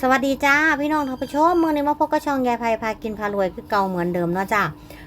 สวัสดีจ้าพี่น้องท่านผู้ชมมือนี้มาพบกับช่องยายไพพากินพารวยคือเก่าเหมือนเดิมเนาะจ้า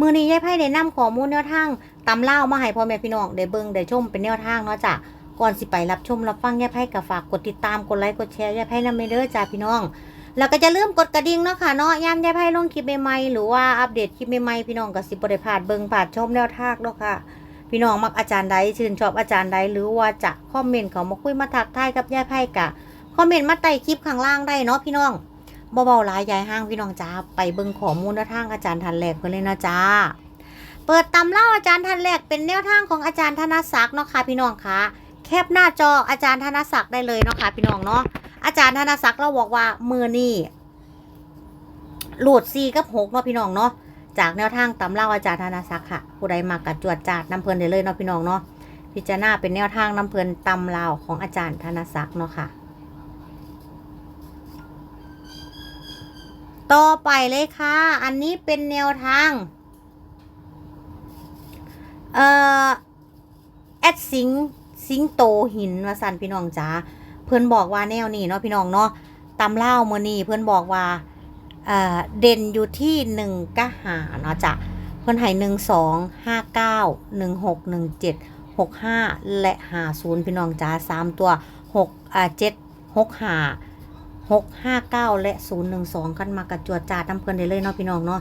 มือนี้ยายไพได้นำข้อมูลแนวทางตำเล่ามาให้พ่อแม่พี่น้องได้เบิ่งได้ชมเป็นแนวทางเนาะจ้าก่อนสิไปรับชมรับฟังยายไพก็ฝากกดติดตามกดไลค์กดแชร์ยายไพนำไปเด้อจ้าพี่น้อง แล้วก็จะลืมกดกระดิ่งเนาะค่ะเนาะยามยายไพลงคลิปใหม่ๆหรือว่าอัปเดตคลิปใหม่ๆพี่น้องก็สิบ่ได้พาดเบิ่งพลาดชมแนวทางเนาะค่ะพี่น้องมักอาจารย์ใดชื่นชอบอาจารย์ใดหรือว่าจะคอมเมนต์เขามาคุยมาทักทายกับยายไพกะ คอมเมนต์มาใต้คลิปข้างล่างได้เนาะพี่น้องเบาๆหลายยายห้างพี่น้องจ้าไปเบิ่งข้อมูลแนวทางอาจารย์ทันแรกเพิ่นเลยนะจ้าเปิดตำเล่าอาจารย์ทันแรกเป็นแนวทางของอาจารย์ธนศักดิ์เนาะค่ะพี่น้องคะแคปหน้าจออาจารย์ธนศักดิ์ได้เลยเนาะค่ะพี่น้องเนาะอาจารย์ธนศักดิ์เราบอกว่ามือนี่หลุดซีกับหกเนาะพี่น้องเนาะจากแนวทางตำเล่าอาจารย์ธนศักดิ์ค่ะผู้ใดมากัดจวดจาดน้ำเพลินได้เลยเนาะพี่น้องเนาะพิจารณาเป็นแนวทางน้ำเพลินตำเล่าของอาจารย์ธนศักดิ์เนาะค่ะ ต่อไปเลยค่ะ อันนี้เป็นแนวทาง เอ่อ แอดสิงสิงโตหินมาสันพี่น้องจ๋า เพื่อนบอกว่าแนวนี้เนาะพี่น้องเนาะตำเล่าเมื่อนี้เพื่อนบอกว่า เอ่อ เด่นอยู่ที่หนึ่งกะหาเนาะจ้ะ เพื่อนให้หนึ่งสองห้าเก้าหนึ่งหกหนึ่งเจ็ดหกห้าและหาศูนย์พี่น้องจ๋าสามตัวหกอ่าเจ็ดหกห้า หกห้าเก้าและศูนย์หนึ่งสองกันมากระจวดจาดน้ำเพลินได้เลยเนาะพี่น้องเนาะ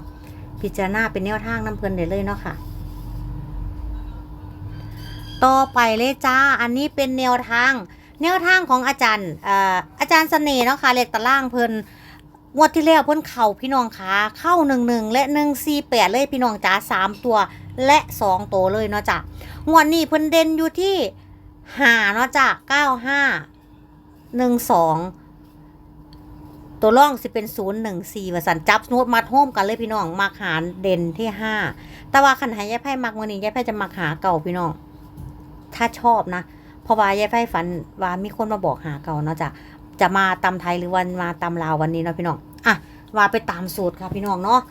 พิจารณาเป็นแนวทางน้ำเพลินได้เลยเนาะค่ะ ต่อไปเลยจ้า อันนี้เป็นแนวทาง แนวทางของอาจารย์อาอาจารย์เสน่ห์เนาะค่ะเลขตารางเพลินงวดที่แล้วเพิ่นเข่าพี่น้องขาเข้าหนึ่งหนึ่งและหนึ่งสี่แปดเลยพี่น้องจ๋าสามตัวและสองตัวเลยเนาะจ้ะงวดนี้เพิ่นเด่นอยู่ที่หาเนาะจ้ะเก้าห้าหนึ่งสอง ตัวร่องสิเป็นศูนย์หนึ่งสี่ว่าสันจับโน้ตมัดโฮมกันเลยพี่น้องมักหารเด่นที่ห้าแต่ว่าขันหายายไพ่มักมือนี้ยายไพ่จะมักหาเก่าพี่น้อง ถ้าชอบนะเพราะว่ายายไพ่ฝันว่ามีคนมาบอกหาเก่าเนาะจะจะมาตำไทยหรือวันมาตำลาววันนี้เนาะพี่น้องอะว่าไปตามสูตรค่ะพี่น้องเนาะ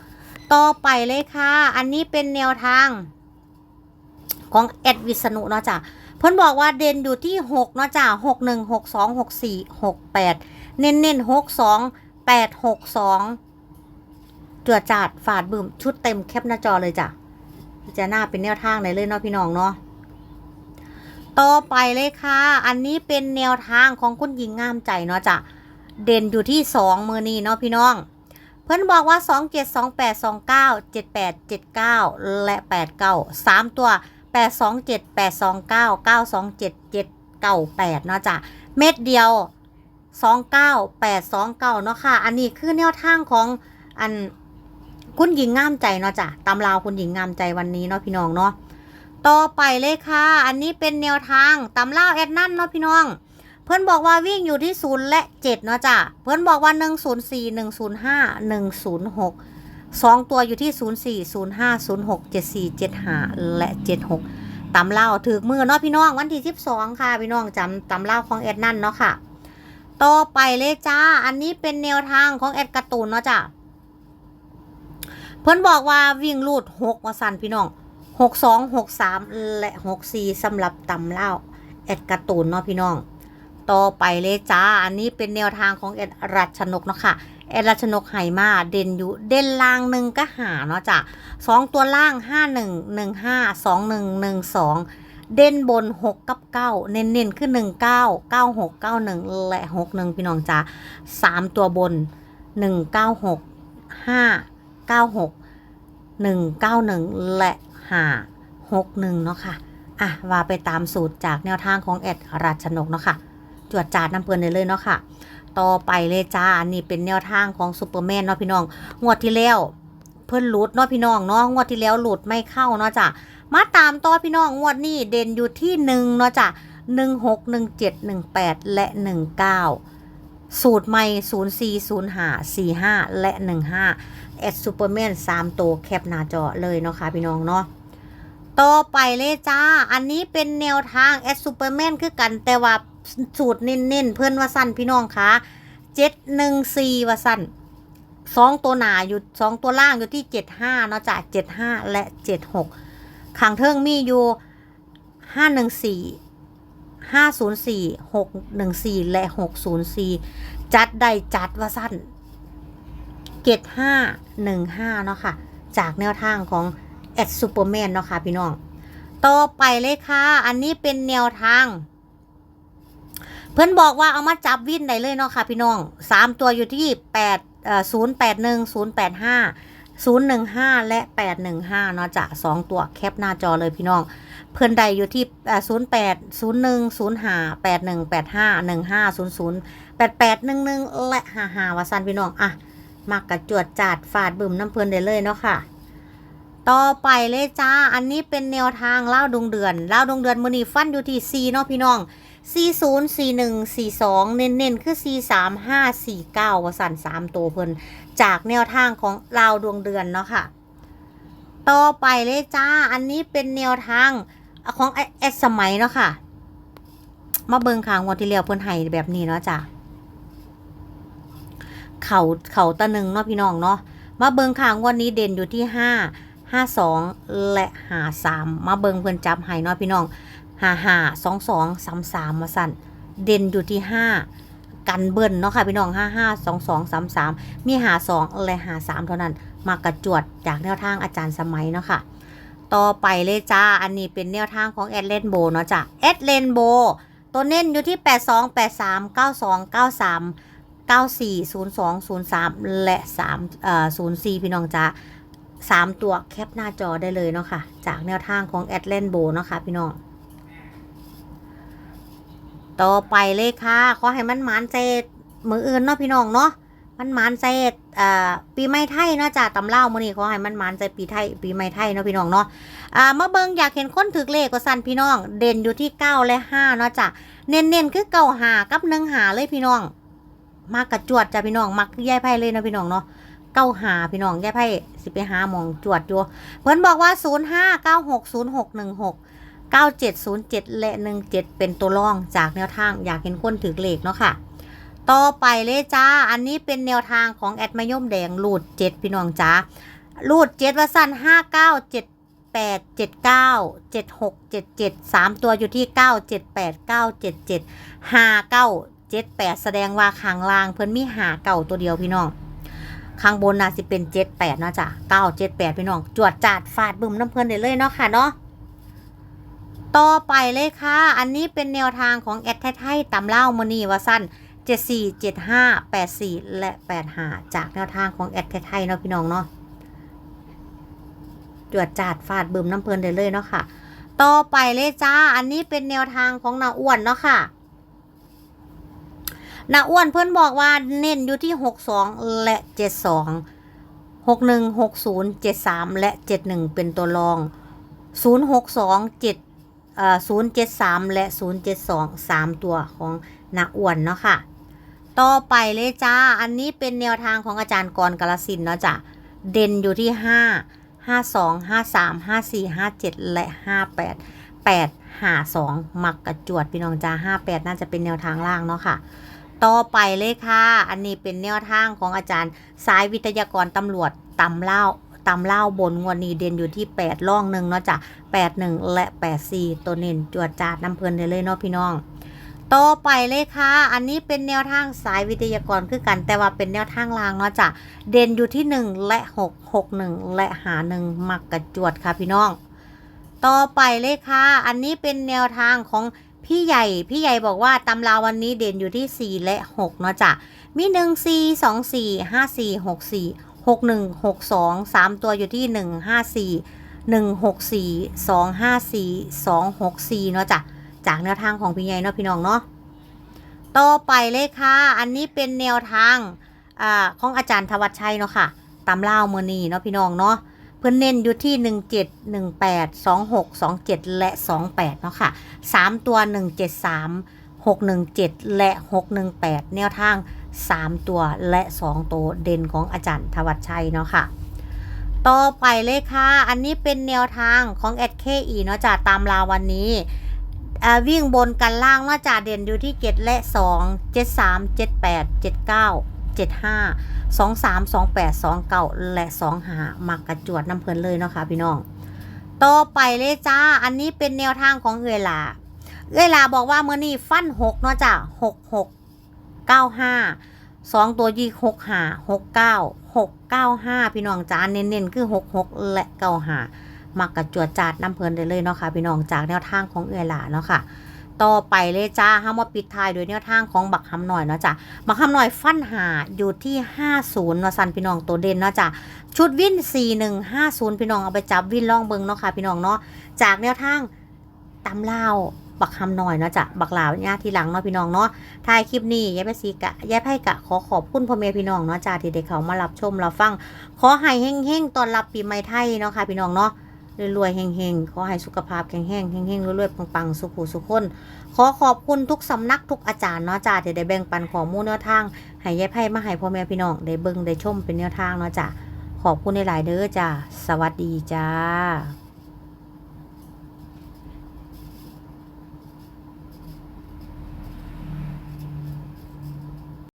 ต่อไปเลยค่ะ อันนี้เป็นแนวทาง ของแอดวิษณุเนาะจ้ะเพิ่นบอกว่าเด่นอยู่ที่หกเนาะจ้ะหกหนึ่งหกสองหกสี่หกแปด เน้นเน้นหกสองแปดหกสองจวดจาดฝาดบึมชุดเต็มแคปหน้าจอเลยจ้ะพิจารณาเป็นแนวทางไหนเลยเนาะพี่น้องเนาะต่อไปเลยค่ะ อันนี้เป็นแนวทางของคุณหญิงงามใจเนาะจ้ะเด่นอยู่ที่สองมือนี้เนาะพี่น้อง เพื่อนบอกว่าสองเจ็ดสองแปดสองเก้าเจ็ดแปดเจ็ดเก้าและแปดเก้าสามตัวแปดสองเจ็ดแปดสองเก้าเก้าสองเจ็ดเจ็ดเก้าแปดเนาะจ้ะเม็ดเดียว สองเก้าแปดสองเก้าเนาะค่ะ อันนี้คือแนวทางของอันคุณหญิงงามใจเนาะจ้ะตำราวคุณหญิงงามใจวันนี้เนาะพี่น้องเนาะ ต่อไปเลยค่ะ อันนี้เป็นแนวทางตำราวแอดนั่นเนาะพี่น้อง เพื่อนบอกว่าวิ่งอยู่ที่ศูนย์และเจ็ดเนาะจ้ะ เพื่อนบอกว่าหนึ่งศูนย์สี่หนึ่งศูนย์ห้าหนึ่งศูนย์หกสองตัวอยู่ที่ศูนย์สี่ศูนย์ห้าศูนย์หกเจ็ดสี่เจ็ดห้าและเจ็ดหกตำเล่าถือมือเนาะพี่น้องวันที่สิบสองค่ะ พี่น้องจำตำเล่าของแอดนั่นเนาะค่ะ ต่อไปเลยจ้า อันนี้เป็นแนวทางของแอดการ์ตูนเนาะจ้ะเพิ่นบอกว่าวิ่งลูดหกมาสันพี่น้องหกสองหกสามและหกสี่สำหรับตำเล่าแอดการ์ตูนเนาะพี่น้อง ต่อไปเลยจ้า อันนี้เป็นแนวทางของแอดรัชนกเนาะค่ะแอดรัชนกไหมาเด่นอยู่เด่นล่างหนึ่งก็หาเนาะจ้ะสองตัวล่างห้าหนึ่งหนึ่งห้าสองหนึ่งหนึ่งสอง เด่นบน 6 กับ 9 เน้นๆคือ1 9 9 6 9 1 และ 6 1 พี่น้องจ้า3ตัวบน 1 9 6 5 9 6 1 9 1 และ 5 6 1 เนาะค่ะ อะ ว่าไปตามสูตรจากแนวทางของแอดราชนกเนาะค่ะ จวดจาดน้ำเปือนเลยเนาะค่ะ ต่อไปเลยจ้า อันนี้เป็นแนวทางของซูเปอร์แมนเนาะพี่น้อง งวดที่แล้วเพิ่นหลุดเนาะพี่น้องเนาะ งวดที่แล้วหลุดไม่เข้าเนาะจ้ะ มาตามต่อพี่น้องงวดนี้เด่นอยู่ที่หนึ่งเนาะจ้ะหนึ่งหกหนึ่งเจ็ดหนึ่งแปดและหนึ่งเก้าสูตรใหม่ศูนย์สี่ศูนย์ห้าสี่ห้าและหนึ่งห้าแอดซูเปอร์แมนสามตัวแคปหน้าจอเลยเนาะค่ะพี่น้องเนาะต่อไปเลยจ้า อันนี้เป็นแนวทางแอดซูเปอร์แมนคือกันแต่ว่าสูตรเน้นๆเพื่อนว่าสั้นพี่น้องคะเจ็ดหนึ่งสี่ว่าสั้นสองตัวหนาอยู่สองตัวล่างอยู่ที่เจ็ดห้าเนาะจ้ะเจ็ดห้าและเจ็ดหก ขังเทิงมีอยู่ห้าหนึ่งสี่504 614และ604จัดได้จัดว่าสั้นเกต515เนาะค่ะ จากแนวทางของแอดซูเปอร์แมนเนาะค่ะพี่น้อง ต่อไปเลยค่ะ อันนี้เป็นแนวทาง เพื่อนบอกว่าเอามาจับวินได้เลยเนาะค่ะพี่น้องสามตัวอยู่ที่แปดศูนย์แปดหนึ่งศูนย์แปดห้า ศูนย์หนึ่งห้าและแปดหนึ่งห้าเนาะจะสองตัวแคปหน้าจอเลยพี่น้อง เพื่อนใดอยู่ที่ศูนย์แปดศูนย์หนึ่งศูนย์ห้าแปดหนึ่งแปดห้าหนึ่งห้าศูนย์ศูนย์และห้าหาวาสันพี่น้องอะมากกระจวดจาดฝาดบึมน้ำเพื่อนได้เลยเนาะค่ะ ต่อไปเลยจ้า อันนี้เป็นแนวทางเล่าดวงเดือนเล่าดวงเดือนมือนีฟันอยู่ที่4เนาะพี่น้อง 4 0 4 1 4 2 เน้นๆ คือ 4 3 5 4 9วสัน3ตัวเพิ่นจากแนวทางของเล่าดวงเดือนเนาะค่ะ ต่อไปเลยจ้า อันนี้เป็นแนวทางของแอดสมัยเนาะค่ะ มาเบิงขางวันที่เลียวเพิ่นให้แบบนี้เนาะจ้าเขาเขาตะหนึ่งเนาะพี่น้องเนาะ มาเบิงขางวันนี้เด่นอยู่ที่ห้าห้าสองและหาสามมาเบิงเพิ่นจับให้เนาะพี่น้อง หาหาสองสองสามสามมาสั่น เด่นอยู่ที่ห้ากันเบิ้ลเนาะค่ะพี่น้องห้าห้าสองสองสามสามมีหาสองและหาสามเท่านั้น มากระจวดจากแนวทางอาจารย์สมัยเนาะค่ะ ต่อไปเลยจ้า อันนี้เป็นแนวทางของแอดเลนโบเนาะจ้ะแอดเลนโบตัวเน้นอยู่ที่8 2 8 3 9 2 9 3 94 02 03และ3เอ่อ04พี่น้องจ้า3ตัวแคปหน้าจอได้เลยเนาะค่ะ จากแนวทางของแอดเลนโบเนาะค่ะพี่น้อง ต่อไปเลยค่ะขอให้มันหมานเจดมืออื่นเนาะพี่น้องเนาะมันหมานเจดอ่าปีใหม่ไทยเนาะจ้าตำเล่ามื้อนี้ขอให้มันหมานใจปีไทยปีใหม่ไทยเนาะพี่น้องเนาะอ่ามาเบิงอยากเห็นคนถึกเลขก็สั่นพี่น้อง เด่นอยู่ที่9และ5เนาะจ้ะเน้นๆคือเก่าหากับหนึ่งหาเลยพี่น้อง มากระจวดจ้ะพี่น้องมักย่ายไพ่เลยนะพี่น้องเนาะเก้าหาพี่น้องย่ายไพ่สิไปหาหมองจวดอยู่เพิ่นบอกว่า0 5 9 6 0 6 1 6 9 7 0 7 และ 17 เป็นตัวรองจากแนวทางอยากเห็นคนถึกเลขเนาะค่ะ ต่อไปเลยจ้า อันนี้เป็นแนวทางของแอดมะย่มแดงลูดเจ็ดพี่น้องจ้าลูดเจ็ดว่าสั้นห้าเก้าเจ็ดแปดเจ็ดเก้าเจ็ดหกเจ็ดเจ็ดสามตัวอยู่ที่เก้าเจ็ดแปดเก้าเจ็ดเจ็ดห้าเก้าเจ็ดแปดแสดงว่าข้างล่างเพิ่นมีหาเก่าตัวเดียวพี่น้องข้างบนน่าสิเป็นเจ็ดแปดเนาะจ้ะเก้าเจ็ดแปดพี่น้อง จวดจาดฟาดบึมน้ำเพิ่นได้เลยเนาะค่ะเนาะ ต่อไปเลยค่ะ อันนี้เป็นแนวทางของแอดไทยๆตำเล่ามือนีวาสั้น74 75 84 และ 85 จากแนวทางของแอดไทยเนาะพี่น้องเนาะจวดจาดฟาดเบึมน้ำเพลินได้เลยเนาะค่ะ ต่อไปเลยจ้า อันนี้เป็นแนวทางของนาอ้วนเนาะค่ะนาอ้วนเพื่อนบอกว่าเน้นอยู่ที่ 62 และ 72 61 60 73 และ 71 เป็นตัวรอง 062 7 เอ่อ073และ072 3ตัวของนาอ้วนเนาะค่ะ ต่อไปเลยจ้า อันนี้เป็นแนวทางของอาจารย์กรกาลสินเนาะจ้ะ เด่นอยู่ที่5 52 53 54 57และ58 8 52มักกระจวดพี่น้องจ้า58น่าจะเป็นแนวทางล่างเนาะค่ะต่อไปเลยค่ะ อันนี้เป็นแนวทางของอาจารย์สายวิทยากรตำรวจตำเล่า ตำเล่าบนงวดนี้เด่นอยู่ที่8ล่องหนึ่งเนาะจ้ะ81และ84ตัวเน้นจวดจาดน้ำเพลินได้เลยเนาะพี่น้องต่อไปเลยค่ะ อันนี้เป็นแนวทางสายวิทยากรคือกัน แต่ว่าเป็นแนวทางรางเนาะจ้ะ เด่นอยู่ที่ 1 และ 6 6 1 และหา1มักกระจวดค่ะพี่น้อง ต่อไปเลยค่ะ อันนี้เป็นแนวทางของพี่ใหญ่ พี่ใหญ่บอกว่าตำราวันนี้เด่นอยู่ที่ 4 และ 6 เนาะจ้ะ มี 1 4 2 4 5 4 6 4 6 1 6 2 3 ตัวอยู่ที่ 1 5 4 1 6 4 2 5 4 2 6 4 เนาะจ้ะ จากแนวทางของพี่ใหญ่เนาะพี่น้องเนาะ ต่อไปเลยค่ะ อันนี้เป็นแนวทางอของอาจารย์ทวัชชัยเนาะค่ะตำเล่ามือนีเนาะพี่น้องเนาะเพื่อนเน้นอยู่ที่ 17 18 26 27 และ 28 เนาะค่ะ 3 ตัว 173 617 และ 618 แนวทาง 3 ตัวและ 2 ตัวเด่นของอาจารย์ทวัชชัยเนาะค่ะ ต่อไปเลยค่ะ อันนี้เป็นแนวทางของแอดเคอีเนาะจ้ะตามลาวันนี้วิ่งบนกันล่างว่าจ่าเด่นอยู่ที่เจ็ดและสองเจ็ดสามเจ็ดแปดเจ็ดเก้าเจ็ดห้าสองสามสองแปดสองเก้าและสองหามักกระจวดน้ำเพลินเลยเนาะค่ะพี่น้อง ต่อไปเลยจ้า อันนี้เป็นแนวทางของเอลาเอลาบอกว่าเมื่อนี้ฟันหกเนาะจ้ะหกหก เก้าห้าสองตัวยี่หกห้าหกเก้าหกเก้าห้าพี่น้องจ้าเน้นๆคือหกหกและเก้าห้ามักกระจวดจาดน้ำเพลินได้เลยเนาะค่ะพี่น้องจากแนวทางของเอ้ยลาเนาะค่ะต่อไปเลยจ้าห้ามาปิดท้ายโดยแนวทางของบักคำหน่อยเนาะจ้ะบักคำหน่อยฟันหาอยู่ที่ 50เนาะสันพี่น้องตัวเด่นเนาะจ้ะชุดวิน 4150 พี่น้องเอาไปจับวินล่องเบิงเนาะค่ะพี่น้องเนาะจากแนวทางตำเล่าว บักคำหน่อยเนาะจ้ะบักลาวญาติทีหลังเนาะพี่น้องเนาะท้ายคลิปนี้ยายไปสีกะยายไพ่กะขอขอบคุณพ่อแม่พี่น้องเนาะจ้าที่ได้เขามารับชมรับฟัง ขอให้เฮงๆตอนรับปีใหม่ไทยเนาะค่ะ พี่น้องเนาะรวยๆเฮงๆ ขอให้สุขภาพแข็งแรงเฮงๆรวยๆปังๆ สุขุสุขคน ขอขอบคุณทุกสำนักทุกอาจารย์เนาะจ้าที่ได้แบ่งปันข้อมูลแนวทาง ให้ยายไพ่มาให้พ่อแม่พี่น้องได้เบิ่งได้ชมเป็นแนวทางเนาะจ้าขอบคุณในหลายเด้อจ้าสวัสดีจ้า